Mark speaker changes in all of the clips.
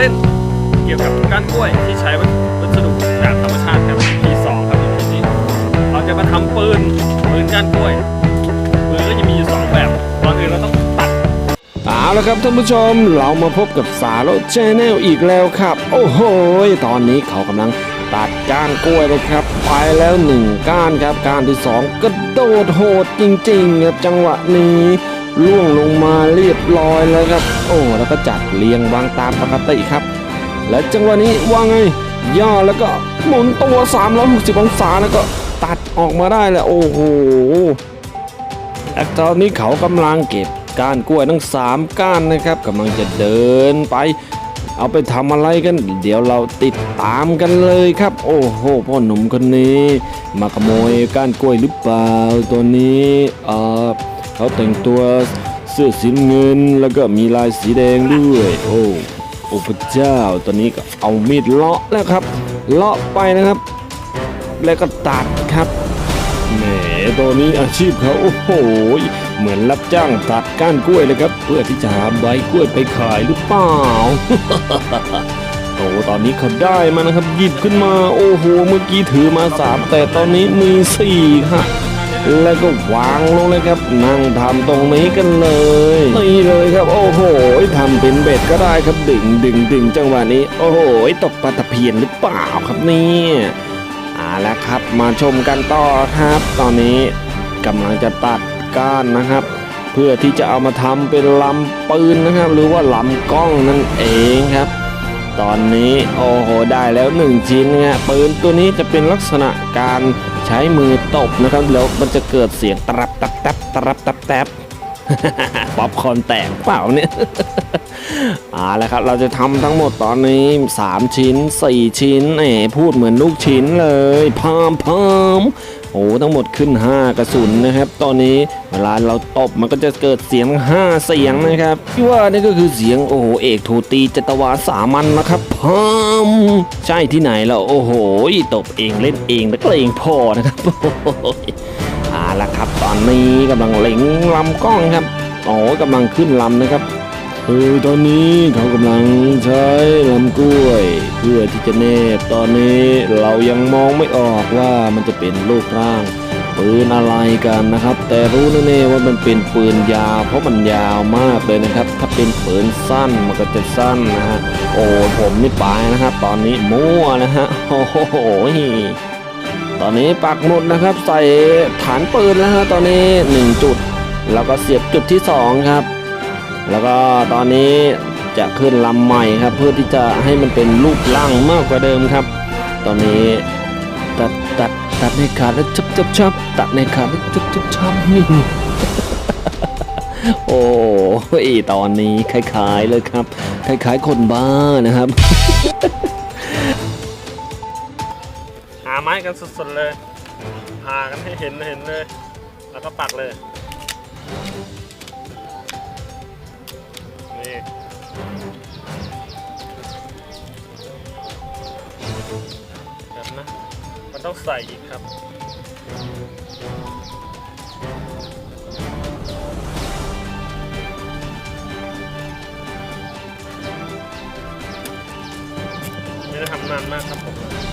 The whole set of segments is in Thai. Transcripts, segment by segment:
Speaker 1: เก้านกล้วยที่ใช้วัสดุจากธรรมชาติครับ P2 ครับทีนี้เราจะมาทำปืนปืนก้านกล้วยปืนก็จะมีอยู่สองแบบก่อนอื่นเราต้องตัด
Speaker 2: เอาละครับท่านผู้ชมเรามาพบกับสาโรแชนแนลอีกแล้วครับ โอ้โหตอนนี้เขากำลังตัดก้านกล้วยนะครับ ไปแล้วหนึ่งก้านครับ ก้านที่สองกระโดดโหดจริงๆครับจังหวะนี้ ล่วงลงมาเรียบร้อยแล้วครับ โอ้แล้วก็จัดเรียงวางตามปกติครับ และจังหวะนี้ว่าไงย่อแล้วก็หมุนตัว 360 องศาแล้วก็ตัดออกมาได้แล้วโอ้โหและตอนนี้เขากำลังเก็บก้านกล้วยทั้งสามก้านนะครับกำลังจะเดินไป เอาไปทำอะไรกัน เดี๋ยวเราติดตามกันเลยครับ โอ้โหพ่อหนุ่มคนนี้ มาขโมยก้านกล้วยหรือเปล่าตัวนี้เออ เขาแต่งตัวเสื้อสีเงิน แล้วก็มีลายสีแดงด้วย โอ้โอ้พระเจ้า ตอนนี้ก็เอามีดเลาะแล้วครับ เลาะไปนะครับ แล้วก็ตัดครับแหมตัวนี้อาชีพเขาโอ้โห เหมือนรับจ้างตัดก้านกล้วยเลยครับ เพื่อที่จะหาใบกล้วยไปขายหรือเปล่าโอ้ตอนนี้เขาได้มานะครับหยิบขึ้นมา โอ้โห เมื่อกี้ถือมาสามแต่ตอนนี้มีสี่ค่ะ แล้วก็วางลงเลยครับ นั่งทำตรงนี้กันเลยนี่เลยครับ โอ้โหทำเป็นเบ็ดก็ได้ครับดึงดึงดึงจังหวะนี้ โอ้โหตกปลาตะเพียนหรือเปล่าครับเนี่ยเอาละครับมาชมกันต่อครับ ตอนนี้กำลังจะตัดก้านนะครับ เพื่อที่จะเอามาทำเป็นลำปืนนะครับ หรือว่าลำกล้องนั่นเองครับ ตอนนี้โอ้โหได้แล้วหนึ่งชิ้นนะฮะปืนตัวนี้จะเป็นลักษณะการ ช้มือตบนะครับแล้วมันจะเกิดเสียงตรับตับแตบตรับตับแตบป๊อปคอนแตกเปล่าเนี่ยเอาละครับเราจะทำทั้งหมดตอนนี้ 3 ชิ้น 4 ชิ้นเอ๋พูดเหมือนลูกชิ้นเลยพามพาม โอ้ทั้งหมดขึ้น 5 กระสุนนะครับ ตอนนี้เวลาเราตบมันก็จะเกิดเสียง 5 เสียงนะครับที่ว่านี่ก็คือเสียงโอ้โหเอกโทตีจตวาสามัญนะครับพามใช่ที่ไหนแล้วโอ้โหตบเองเล่นเองแล้วก็เองพอนะครับโอ้ยเอาละครับตอนนี้กำลังเล็งลำกล้องครับโอ้กำลังขึ้นลำนะครับ คือตอนนี้เขากำลังใช้ลำกล้วย เพื่อที่จะเนบตอนนี้เรายังมองไม่ออกว่ามันจะเป็นรูปร่างปืนอะไรกันนะครับ แต่รู้แน่ๆว่ามันเป็นปืนยาว เพราะมันยาวมากเลยนะครับ ถ้าเป็นปืนสั้นมันก็จะสั้นนะฮะโอ้ผมนี่ปายนะครับ ตอนนี้มั่วนะฮะโอ้โหตอนนี้ปักหมุดนะครับ ใส่ฐานปืนแล้วฮะตอนนี้ 1 จุด แล้วก็เสียบจุดที่ 2 ครับ แล้วก็ตอนนี้จะขึ้นลำใหม่ครับ เพื่อที่จะให้มันเป็นรูปร่างมากกว่าเดิมครับ ตอนนี้ตัดตัดตัดในขาดแล้วจับจับจับตัดในขาดแล้วจับจับจับนี่โอ้ยตอนนี้คล้าย ๆเลยครับ คล้ายๆคนบ้านะครับ
Speaker 1: หาไม้กันสดๆเลย พากันให้เห็นเห็นเลย แล้วก็ปักเลย นี่แบบนะ มันต้องใส่อีกครับไม่ได้ทำนานมากครับผม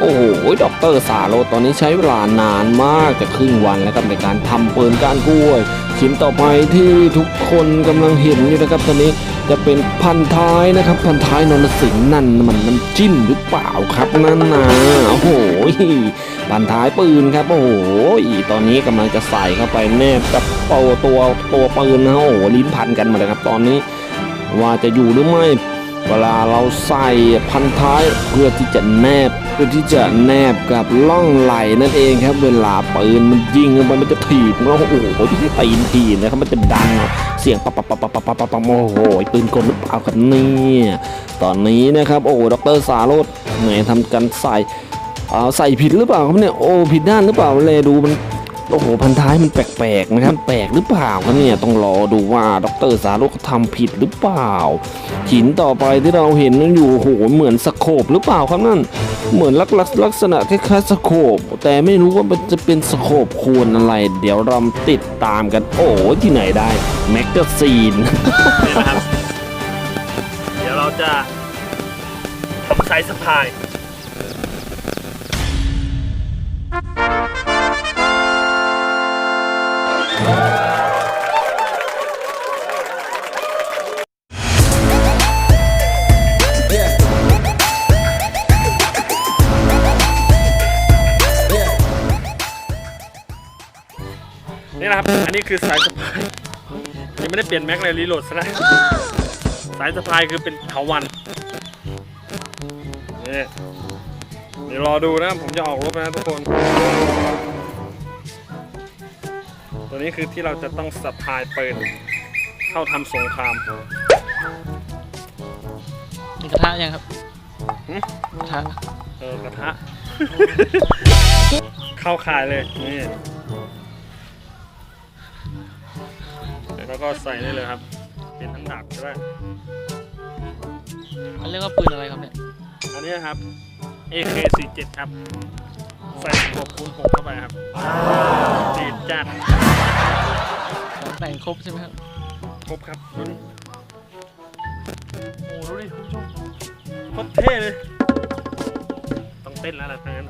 Speaker 2: โอ้โหด็อกเตอร์สาโรตอนนี้ใช้เวลานานมากจะครึ่งวันแล้วครับในการทำปืนก้านกล้วยชิ้นต่อไปที่ทุกคนกำลังเห็นอยู่นะครับตอนนี้จะเป็นพันท้ายนะครับ พันท้ายนรสิงห์นั่นมันน้ำจิ้มหรือเปล่าครับนั่นนะโอ้โหพันท้ายปืนครับโอ้โหตอนนี้กำลังจะใส่เข้าไปแนบกับตัวตัวตัวปืนนะโอ้โหลิ้นพันกันมาเลยครับตอนนี้ ว่าจะอยู่หรือไม่ เวลาเราใส่พันท้ายเพื่อที่จะแนบเพื่อที่จะแนบกับล่องไหลนั่นเองครับ เวลาปืนมันยิงมันมันจะถีบเราโอ้โหที่ตีนถีบนะครับมันจะดังเสียงปับปับปับปับปับปับปัโอ้โหปืนกลหรือเปล่าครับนี่ตอนนี้นะครับโอ้ดรสาโรดไหนทำการใส่ใส่ผิดหรือเปล่าครับเนี่ยโอ้ผิดด้านหรือเปล่าเลยดูมัน โอ้โหพันท้ายมันแปลกๆนะครับแปลกหรือเปล่าครับเนี่ยต้องรอดูว่าดรสารุเขาทำผิดหรือเปล่า หินต่อไปที่เราเห็นนั่นอยู่โอ้โหเหมือนสโคบหรือเปล่าครับนั่น เหมือนลักษณะลักษณะคล้ายๆสโคบแต่ไม่รู้ว่ามันจะเป็นสโคบควรอะไร เดี๋ยวเราติดตามกัน โอ้ที่ไหนได้แมกกาซีน
Speaker 1: นะครับ เดี๋ยวเราจะทำสายสะพาย ครับอันนี้คือสายสะพายยังไม่ได้เปลี่ยนแม็กเลยรีโหลดซะแล้วสายสะพายคือเป็นเถาวันนี่เดี๋ยวรอดูนะ ผมจะออกรบนะทุกคน ตัวนี้คือที่เราจะต้องสะพายปืนเข้าทำสงคราม
Speaker 3: มีกระทะยังครับ
Speaker 1: หึ
Speaker 3: กระทะ
Speaker 1: เออกระทะ เข้าขายเลยนี่ แล้วก็ใส่ได้เลยครับ เป็นทั้งดาบใช่ไหม
Speaker 3: มันเรียกว่าปืนอะไรครับเนี่ย
Speaker 1: อันนี้ครับ AK47 ครับ ใส่หัวคูณ6เข้าไปครับตีดจัด
Speaker 3: ของแต่งครบใช่ไหมครับ
Speaker 1: ครบครับดูดิโอ้ดูดิคุณผู้ชมโคตรเท่เลย ต้องเต้นแล้วล่ะทั้งนั้น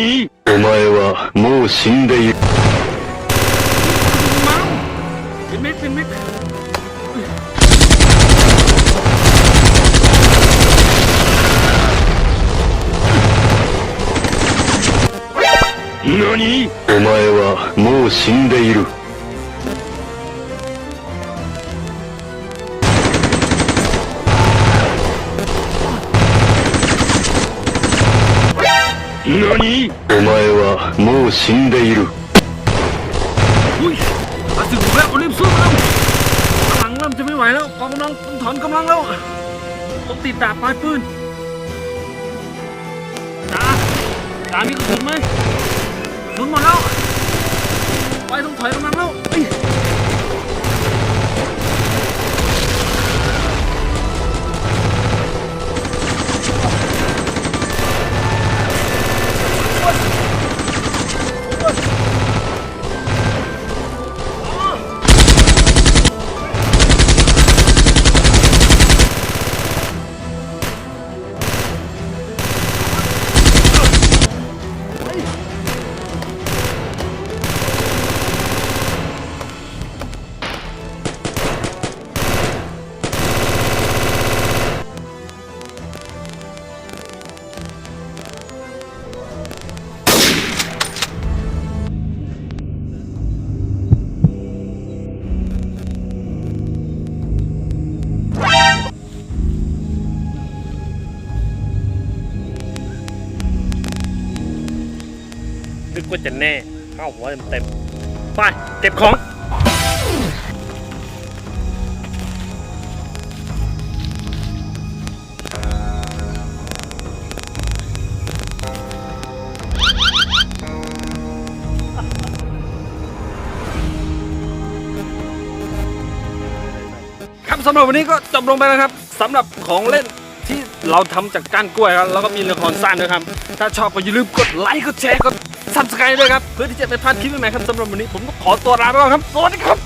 Speaker 4: お前はもう死んでいる。何？お前はもう死んでいる。何お前はもう死んでいる。
Speaker 1: อุ้ยมาถึงแล้วรีบสู้แล้วกำลังเริ่มจะไม่ไหวแล้วกองกำลังต้องถอนกำลังแล้วต้องติดดาบปลายปืนจ้าจ้ามีกระสุนไหมกระสุนหมดแล้วไปต้องถอยกำลังแล้วเอ้ย กว่าจะแน่เข้าหัวเต็มๆไปเก็บของครับสำหรับวันนี้ก็จบลงไปแล้วครับสำหรับของเล่น เราทำจากก้านกล้วยครับแล้วก็มีละครสั้นด้วยครับ ถ้าชอบก็อย่าลืมกดไลค์กดแชร์กดซับสไครต์ด้วยครับ เพื่อที่จะไม่พลาดคลิปใหม่ๆครับสำหรับวันนี้ผมก็ขอตัวลาไปก่อนครับสวัสดีครับ